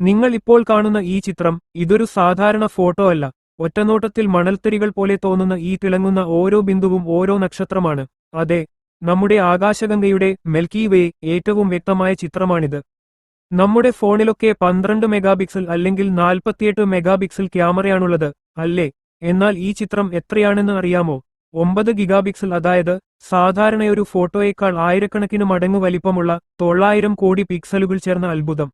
നിങ്ങൾ ഇപ്പോൾ കാണുന്ന ഈ ചിത്രം ഇതൊരു സാധാരണ ഫോട്ടോ അല്ല. ഒറ്റനോട്ടത്തിൽ മണൽത്തരികൾ പോലെ തോന്നുന്ന ഈ തിളങ്ങുന്ന ഓരോ ബിന്ദുവും ഓരോ നക്ഷത്രമാണ്. അതെ നമ്മുടെ ആകാശഗംഗയുടെ മെൽക്കി വേ ഏറ്റവും വ്യക്തമായ ചിത്രമാണിത്. നമ്മുടെ ഫോണിലൊക്കെ പന്ത്രണ്ട് മെഗാപിക്സൽ അല്ലെങ്കിൽ നാൽപ്പത്തിയെട്ട് മെഗാപിക്സൽ ക്യാമറയാണുള്ളത് അല്ലേ? എന്നാൽ ഈ ചിത്രം എത്രയാണെന്ന് അറിയാമോ? ഒമ്പത് ഗിഗാപിക്സൽ അതായത് സാധാരണയൊരു ഫോട്ടോയേക്കാൾ ആയിരക്കണക്കിന് മടങ്ങ് വലിപ്പമുള്ള തൊള്ളായിരം കോടി പിക്സലുകൾ ചേർന്ന അത്ഭുതം.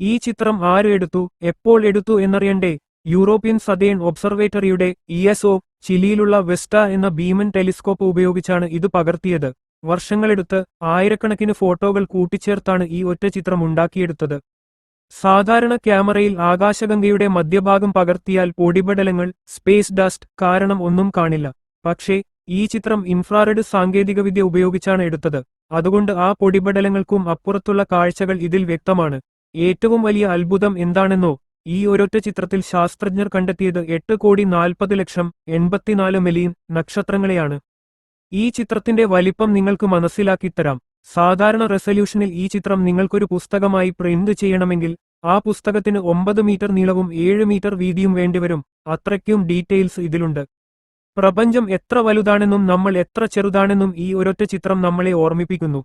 ഈ ചിത്രം ആര് എടുത്തു എപ്പോൾ എടുത്തു എന്നറിയണ്ടേ? യൂറോപ്യൻ സതേൺ ഒബ്സർവേറ്ററിയുടെ ഇ എസ് ഒ ചിലിയിലുള്ള വെസ്റ്റ എന്ന ഭീമൻ ടെലിസ്കോപ്പ് ഉപയോഗിച്ചാണ് ഇത് പകർത്തിയത്. വർഷങ്ങളെടുത്ത് ആയിരക്കണക്കിന് ഫോട്ടോകൾ കൂട്ടിച്ചേർത്താണ് ഈ ഒറ്റ ചിത്രം ഉണ്ടാക്കിയെടുത്തത്. സാധാരണ ക്യാമറയിൽ ആകാശഗംഗയുടെ മധ്യഭാഗം പകർത്തിയാൽ പൊടിപടലങ്ങൾ സ്പേസ് ഡസ്റ്റ് കാരണം ഒന്നും കാണില്ല. പക്ഷേ ഈ ചിത്രം ഇൻഫ്രാറെഡ് സാങ്കേതികവിദ്യ ഉപയോഗിച്ചാണ് എടുത്തത്. അതുകൊണ്ട് ആ പൊടിപടലങ്ങൾക്കും അപ്പുറത്തുള്ള കാഴ്ചകൾ ഇതിൽ വ്യക്തമാണ്. ഏറ്റവും വലിയ അത്ഭുതം എന്താണെന്നോ ഈ ഒരൊറ്റ ചിത്രത്തിൽ ശാസ്ത്രജ്ഞർ കണ്ടെത്തിയത് എട്ട് കോടി നാൽപ്പത് ലക്ഷം എൺപത്തിനാല് മില്യൺ നക്ഷത്രങ്ങളെയാണ്. ഈ ചിത്രത്തിന്റെ വലിപ്പം നിങ്ങൾക്ക് മനസ്സിലാക്കിത്തരാം. സാധാരണ റെസല്യൂഷനിൽ ഈ ചിത്രം നിങ്ങൾക്കൊരു പുസ്തകമായി പ്രിന്റ് ചെയ്യണമെങ്കിൽ ആ പുസ്തകത്തിന് ഒമ്പത് മീറ്റർ നീളവും ഏഴ് മീറ്റർ വീതിയും വേണ്ടിവരും. അത്രയ്ക്കും ഡീറ്റെയിൽസ് ഇതിലുണ്ട്. പ്രപഞ്ചം എത്ര വലുതാണെന്നും നമ്മൾ എത്ര ചെറുതാണെന്നും ഈ ഒരൊറ്റ ചിത്രം നമ്മളെ ഓർമ്മിപ്പിക്കുന്നു.